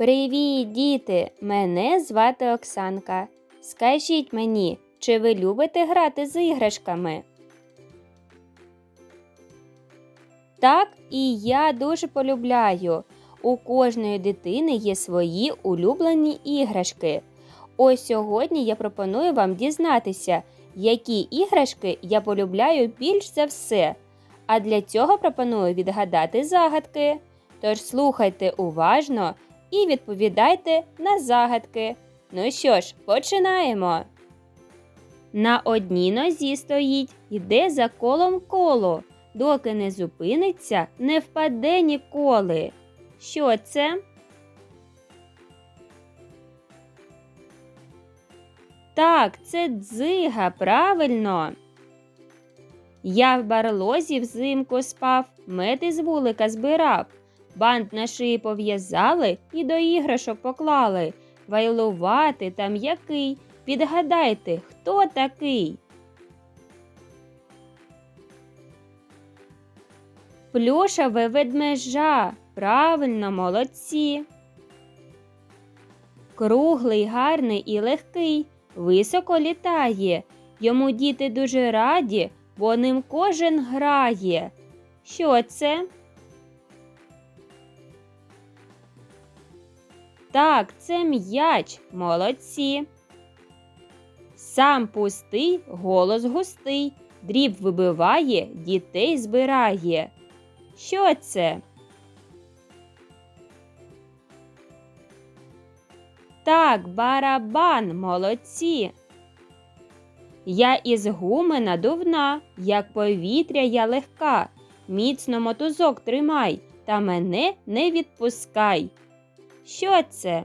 Привіт, діти! Мене звати Оксанка. Скажіть мені, чи ви любите грати з іграшками? Так, і я дуже полюбляю. У кожної дитини є свої улюблені іграшки. Ось сьогодні я пропоную вам дізнатися, які іграшки я полюбляю більш за все. А для цього пропоную відгадати загадки. Тож слухайте уважно і відповідайте на загадки. Ну що ж, починаємо. На одній нозі стоїть, йде за колом коло, доки не зупиниться, не впаде ніколи. Що це? Так, це дзига, правильно. Я в барлозі взимку спав, мед із вулика збирав. Бант на шиї пов'язали і до іграшок поклали. Вайлувати там який. Підгадайте, хто такий? Плюшеве ведмежа. Правильно, молодці. Круглий, гарний і легкий, високо літає. Йому діти дуже раді, бо ним кожен грає. Що це? Так, це м'яч, молодці. Сам пустий, голос густий, дріб вибиває, дітей збирає. Що це? Так, барабан, молодці. Я із гуми надувна, як повітря я легка. Міцно мотузок тримай, та мене не відпускай. Що це?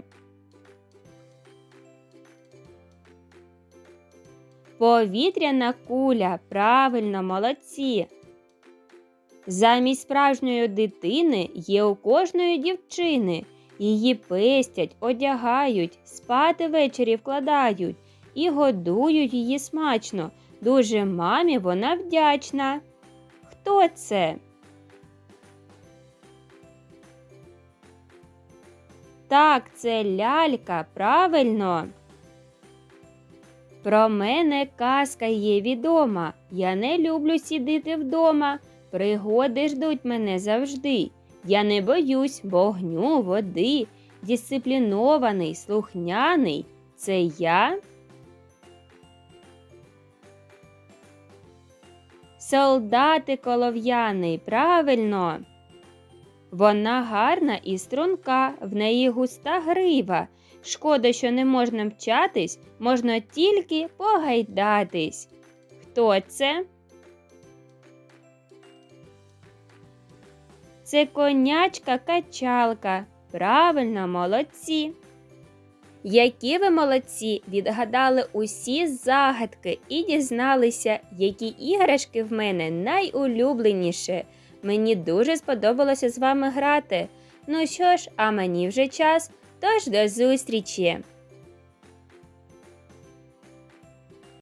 Повітряна куля. Правильно, молодці. Замість справжньої дитини є у кожної дівчини. Її пестять, одягають, спати ввечері вкладають і годують її смачно. Дуже мамі вона вдячна. Хто це? Так, це лялька, правильно. Про мене казка є відома. Я не люблю сидіти вдома. Пригоди ждуть мене завжди. Я не боюсь вогню, води, дисциплінований, слухняний. Це я. Солдати колов'яний, правильно. Вона гарна і струнка, в неї густа грива. Шкода, що не можна мчатись, можна тільки погайдатись. Хто це? Це конячка качалка. Правильно, молодці. Які ви молодці відгадали усі загадки і дізналися, які іграшки в мене найулюбленіші. Мені дуже сподобалося з вами грати. Ну що ж, а мені вже час, тож до зустрічі!